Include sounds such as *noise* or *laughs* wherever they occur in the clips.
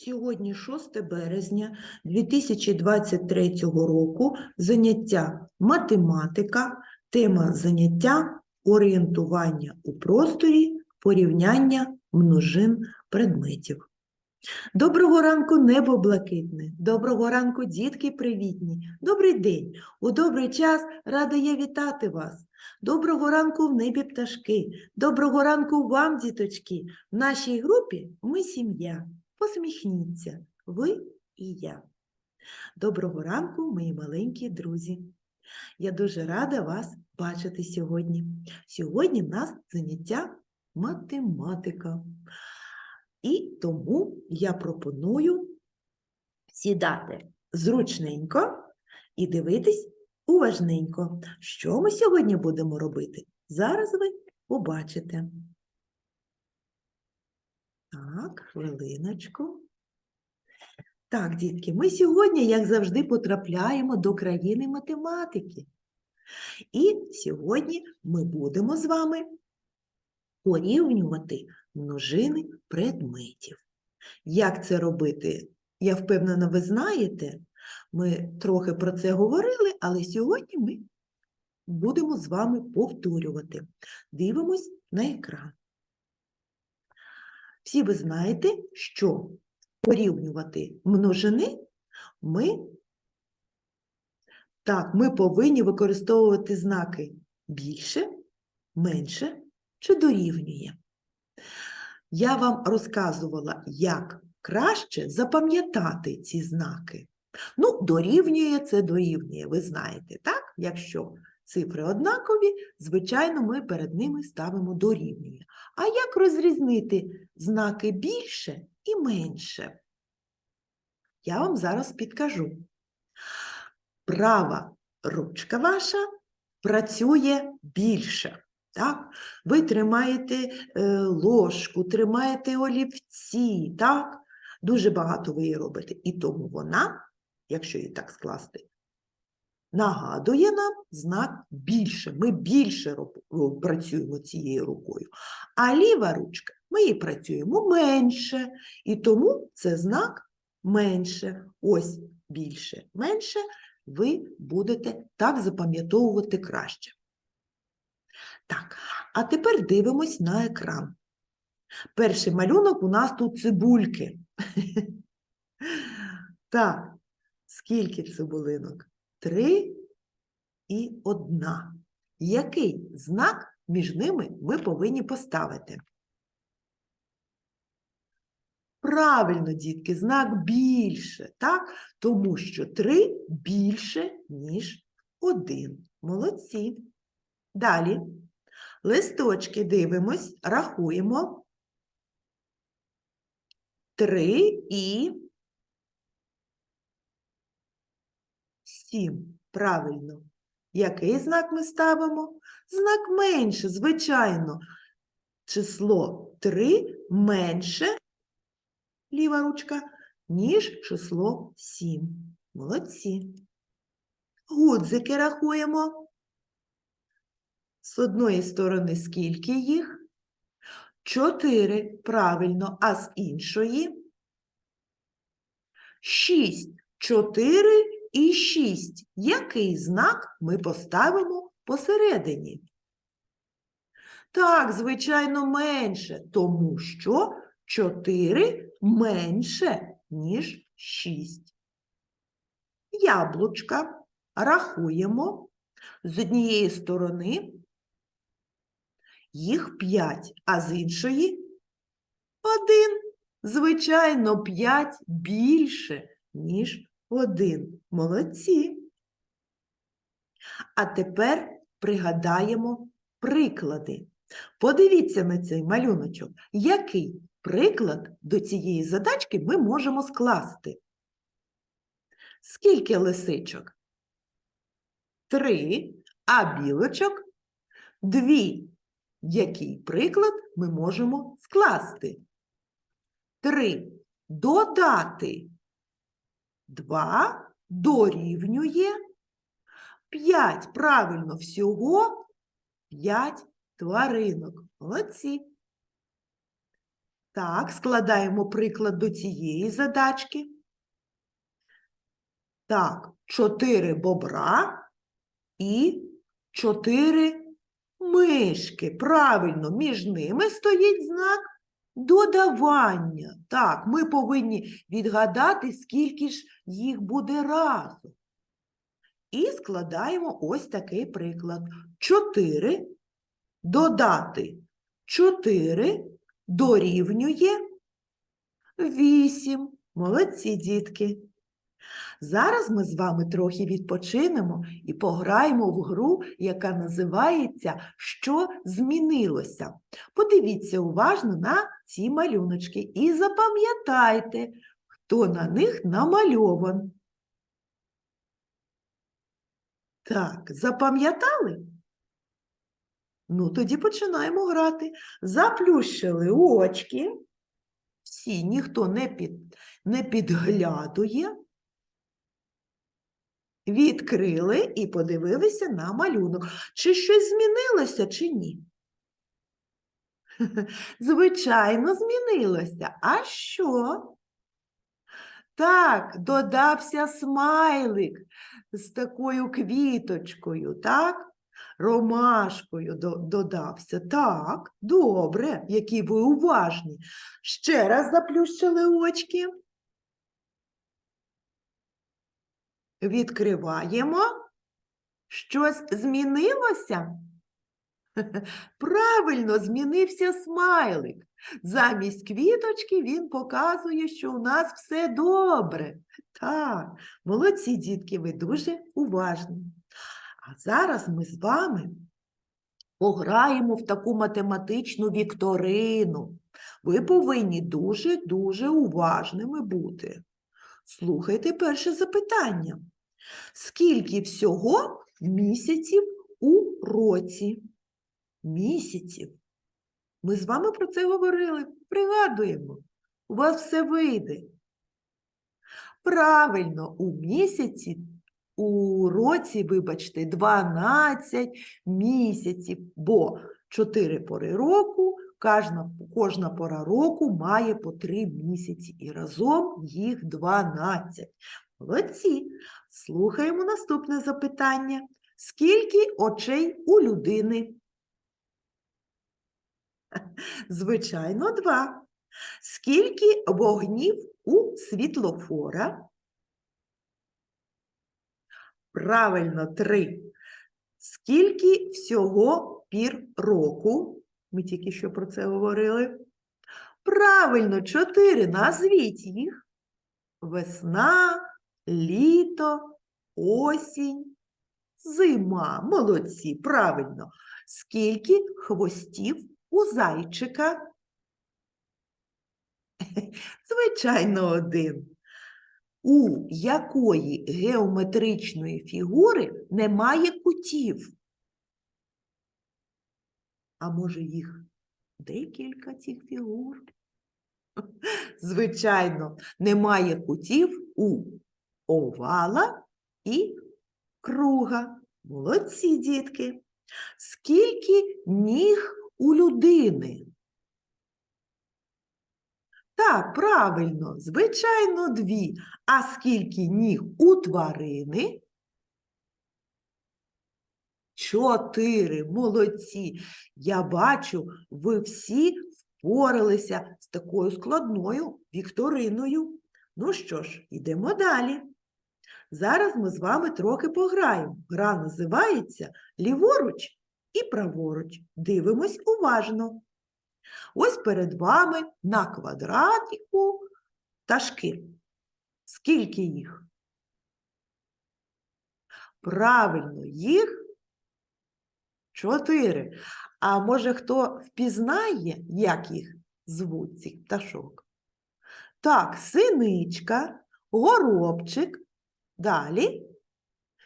Сьогодні 6 березня 2023 року заняття математика, тема заняття орієнтування у просторі, порівняння множин предметів. Доброго ранку, небо блакитне, доброго ранку, дітки привітні, добрий день, у добрий час рада я вітати вас. Доброго ранку в небі пташки, доброго ранку вам, діточки. В нашій групі ми сім'я. Посміхніться, ви і я. Доброго ранку, мої маленькі друзі. Я дуже рада вас бачити сьогодні. Сьогодні в нас заняття математика. І тому я пропоную сідати зручненько і дивитись уважненько. Що ми сьогодні будемо робити? Зараз ви побачите. Так, хвилиночку. Так, дітки, ми сьогодні, як завжди, потрапляємо до країни математики. І сьогодні ми будемо з вами порівнювати множини предметів. Як це робити? Я впевнена, ви знаєте. Ми трохи про це говорили, але сьогодні ми будемо з вами повторювати. Дивимось на екран. Всі ви знаєте, що порівнювати множини ми, так, ми повинні використовувати знаки більше, менше чи дорівнює. Я вам розказувала, як краще запам'ятати ці знаки. Ну, дорівнює це дорівнює, ви знаєте, так? Якщо цифри однакові, звичайно, ми перед ними ставимо дорівнює. А як розрізнити знаки більше і менше? Я вам зараз підкажу. Права ручка ваша працює більше. Так? Ви тримаєте е, ложку, тримаєте олівці, так? Дуже багато ви її робите. І тому вона, якщо її так скласти, нагадує нам знак більше. Ми більше працюємо цією рукою. А ліва ручка, ми її працюємо менше. І тому це знак менше. Ось більше, менше ви будете так запам'ятовувати краще. Так, а тепер дивимось на екран. Перший малюнок у нас тут цибульки. *laughs* Так, скільки цибулинок? Три і одна. Який знак між ними ми повинні поставити? Правильно, дітки, знак більше, так? Тому що три більше, ніж один. Молодці. Далі. Листочки дивимось, рахуємо. Три і сім. Правильно. Який знак ми ставимо? Знак менше, звичайно. Число 3 менше, ліва ручка, ніж число 7. Молодці. Гудзики рахуємо. З одної сторони скільки їх? Чотири, правильно, а з іншої? Шість. Чотири і шість. Який знак ми поставимо посередині? Так, звичайно, менше, тому що 4 менше, ніж 6. Яблучка рахуємо з однієї сторони їх 5, а з іншої 1. Звичайно, 5 більше, ніж 1. Молодці. А тепер пригадаємо приклади. Подивіться на цей малюночок. Який приклад до цієї задачки ми можемо скласти? Скільки лисичок? Три, а білочок дві. Який приклад ми можемо скласти? Три додати два дорівнює п'ять. Правильно, всього п'ять тваринок. Молодці. Так, складаємо приклад до цієї задачки. Так, чотири бобра і чотири мишки. Правильно, між ними стоїть знак додавання. Так, ми повинні відгадати, скільки ж їх буде разом. І складаємо ось такий приклад. 4 додати 4 дорівнює 8. Молодці, дітки. Зараз ми з вами трохи відпочинемо і пограємо в гру, яка називається Що змінилося? Подивіться уважно на ці малюночки і запам'ятайте, хто на них намальован. Так, запам'ятали? Ну, тоді починаємо грати. Заплющили очки. Всі, ніхто не, під, не підглядує. Відкрили і подивилися на малюнок. Чи щось змінилося, чи ні? *laughs* Звичайно, змінилося. А що? Так, додався смайлик з такою квіточкою, так? Ромашкою до- додався. Так, добре, які ви уважні. Ще раз заплющили очки. Відкриваємо. Щось змінилося? *laughs* Правильно, змінився смайлик. Замість квіточки він показує, що у нас все добре. Так, молодці дітки, ви дуже уважні. А зараз ми з вами пограємо в таку математичну вікторину. Ви повинні дуже-дуже уважними бути. Слухайте перше запитання. Скільки всього місяців у році? Місяців. Ми з вами про це говорили. Пригадуємо. У вас все вийде. Правильно, у місяці, у році, вибачте, 12 місяців, бо 4 пори року, кожна, кожна пора року має по 3 місяці, і разом їх 12. Молодці. Слухаємо наступне запитання. Скільки очей у людини? *laughs* Звичайно, два. Скільки вогнів у світлофора? Правильно, три. Скільки всього пір року? Ми тільки що про це говорили. Правильно, чотири. Назвіть їх. Весна, літо, осінь, зима. Молодці, правильно. Скільки хвостів у зайчика? *laughs* Звичайно, один. У якої геометричної фігури немає кутів? А може їх декілька цих фігур? *laughs* Звичайно, немає кутів у овала і круга. Молодці, дітки. Скільки ніг у людини? Так, правильно, звичайно, дві. А скільки ніг у тварини? Чотири. Молодці. Я бачу, ви всі впоралися з такою складною вікториною. Ну що ж, йдемо далі. Зараз ми з вами трохи пограємо. Гра називається ліворуч і праворуч. Дивимось уважно. Ось перед вами на квадратику пташки. Скільки їх? Правильно, їх чотири. А може хто впізнає, як їх звуть цих пташок? Так, синичка, горобчик, далі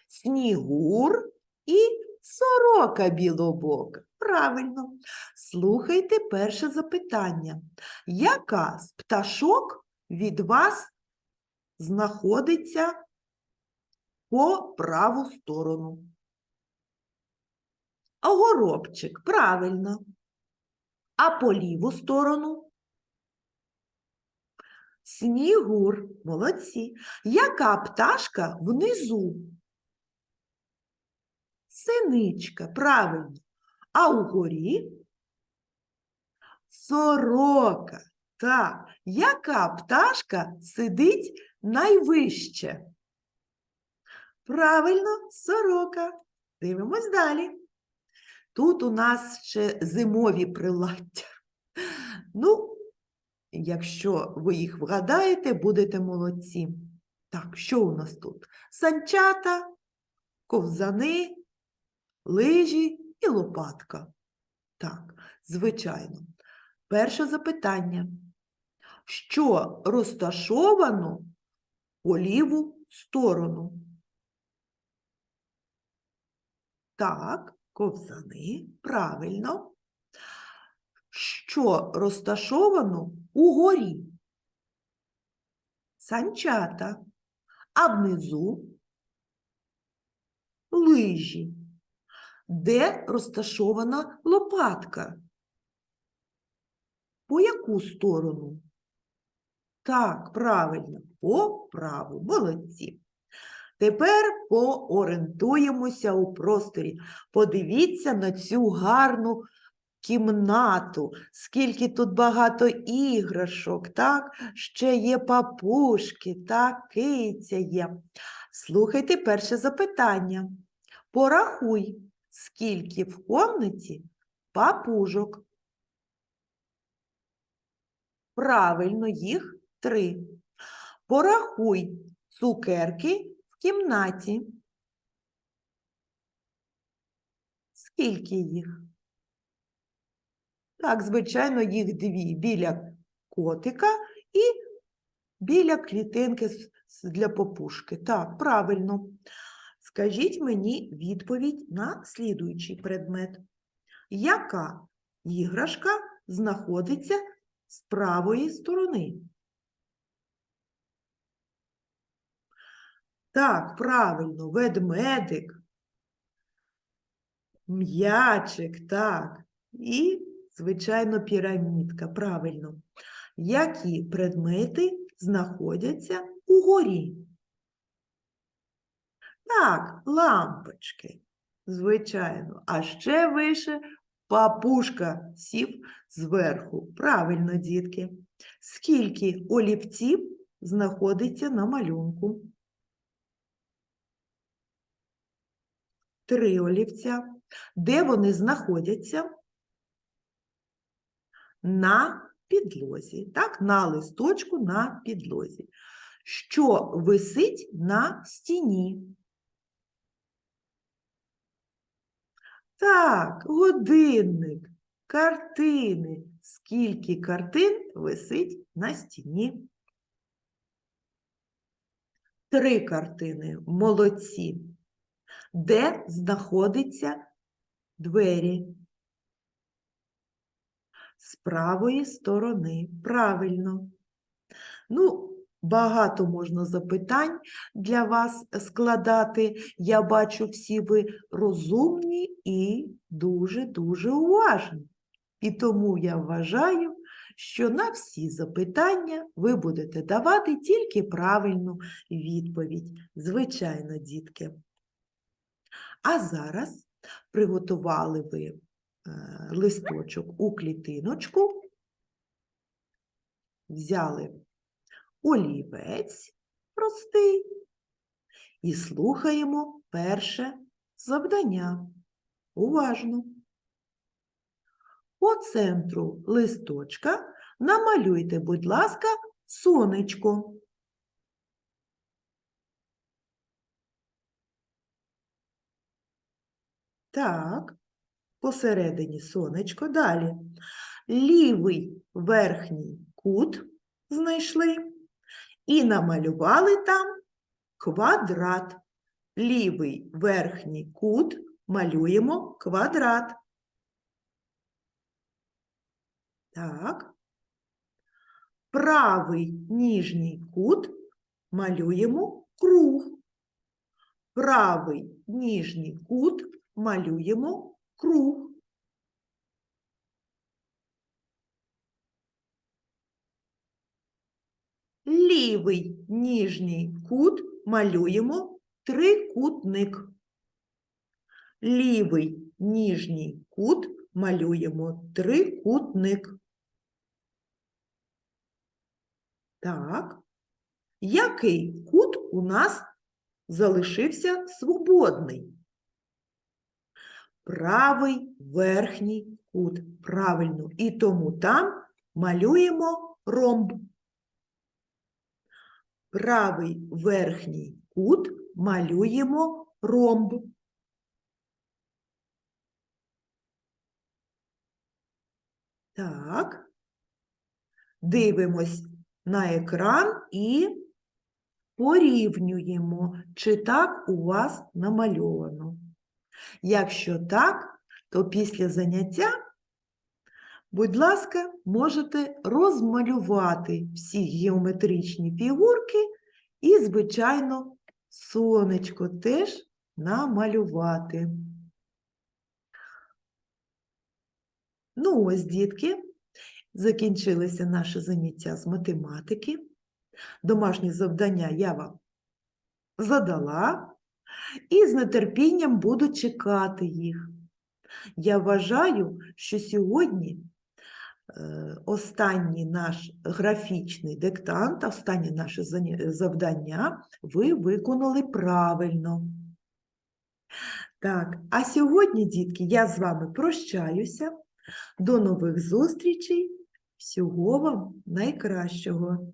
снігур і сорока білобока. Правильно. Слухайте перше запитання. Яка з пташок від вас знаходиться по праву сторону? Горобчик, правильно. А по ліву сторону? Снігур. Молодці. Яка пташка внизу? Синичка, правильно. А угорі? Сорока. Так. Яка пташка сидить найвище? Правильно, сорока. Дивимось далі. Тут у нас ще зимові приладдя. Ну, якщо ви їх вгадаєте, будете молодці. Так, що у нас тут? Санчата, ковзани, лижі і лопатка. Так, звичайно. Перше запитання. Що розташовано по ліву сторону? Так, ковзани, правильно. Що розташовано угорі? Санчата, а внизу лижі. Де розташована лопатка? По яку сторону? Так, правильно, по праву. Молодці. Тепер поорієнтуємося у просторі. Подивіться на цю гарну кімнату, скільки тут багато іграшок, так? Ще є папушки, так, киця є. Слухайте перше запитання. Порахуй, скільки в комнаті папужок. Правильно, їх три. Порахуй цукерки кімнаті. Скільки їх? Так, звичайно, їх дві біля котика і біля клітинки для попушки. Так, правильно. Скажіть мені відповідь на слідуючий предмет. Яка іграшка знаходиться з правої сторони? Так, правильно, ведмедик, м'ячик, так. І, звичайно, пірамідка, правильно. Які предмети знаходяться угорі? Так, лампочки, звичайно. А ще вище папушка сів зверху. Правильно, дітки. Скільки олівців знаходиться на малюнку? Три олівця. Де вони знаходяться? На підлозі. Так, на листочку на підлозі. Що висить на стіні? Так, годинник, картини. Скільки картин висить на стіні? Три картини. Молодці. Де знаходяться двері? З правої сторони. Правильно. Ну, багато можна запитань для вас складати. Я бачу, всі ви розумні і дуже-дуже уважні. І тому я вважаю, що на всі запитання ви будете давати тільки правильну відповідь. Звичайно, дітки. А зараз приготували ви е, листочок у клітиночку, взяли олівець простий і слухаємо перше завдання. Уважно. По центру листочка намалюйте, будь ласка, сонечко. Так, посередині сонечко. Далі. Лівий верхній кут знайшли і намалювали там квадрат. Лівий верхній кут малюємо квадрат. Так. Правий ніжній кут малюємо круг. Правий ніжній кут малюємо круг. лівий ніжній кут малюємо трикутник. Лівий ніжній кут малюємо трикутник. Так. Який кут у нас залишився свободний? Правий верхній кут. Правильно. І тому там малюємо ромб. Правий верхній кут малюємо ромб. Так. Дивимось на екран і порівнюємо, чи так у вас намальовано. Якщо так, то після заняття, будь ласка, можете розмалювати всі геометричні фігурки і, звичайно, сонечко теж намалювати. Ну ось, дітки, закінчилися наше заняття з математики. Домашні завдання я вам задала і з нетерпінням буду чекати їх. Я вважаю, що сьогодні е, останній наш графічний диктант, останнє наше завдання ви виконали правильно. Так, а сьогодні, дітки, я з вами прощаюся. До нових зустрічей. Всього вам найкращого.